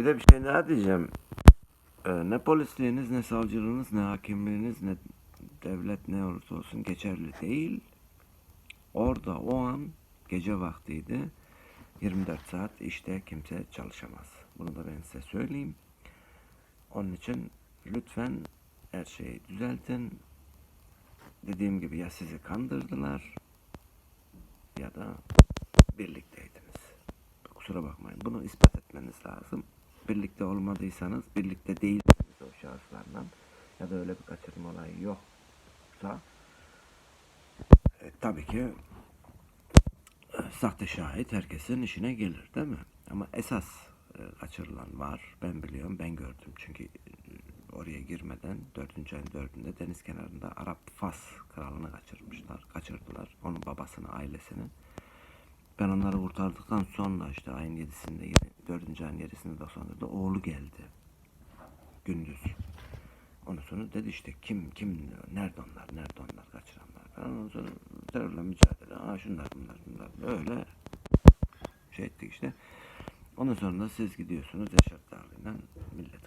Bir de bir şey daha diyeceğim. Ee, ne polisliğiniz, ne savcılığınız, ne hakimliğiniz, ne devlet ne olursa olsun geçerli değil. Orada o an gece vaktiydi. 24 saat işte kimse çalışamaz. Bunu da ben size söyleyeyim. Onun için lütfen her şeyi düzeltin. Dediğim gibi ya sizi kandırdılar ya da birlikteydiniz. Kusura bakmayın. Bunu ispat etmeniz lazım. Birlikte olmadıysanız, birlikte değilseniz o şahıslarla ya da öyle bir kaçırma olayı yoksa e, tabii ki e, sahte şahit herkesin işine gelir değil mi? Ama esas e, kaçırılan var. Ben biliyorum, ben gördüm. Çünkü e, oraya girmeden 4. ayın 4'ünde deniz kenarında Arap Fas kralını kaçırmışlar. Kaçırdılar. Onun babasını, ailesini. Ben onları kurtardıktan sonra işte ayın 7'sinde, yine 4. ayın 7'sinde de sonra da oğlu geldi. Gündüz. Ondan sonra dedi işte kim kim nerede onlar nerede onlar kaçıranlar falan. Ondan sonra terörle mücadele. Aa şunlar bunlar bunlar. Öyle şey ettik işte. Ondan sonra da siz gidiyorsunuz Yaşar Dağlı'yla milleti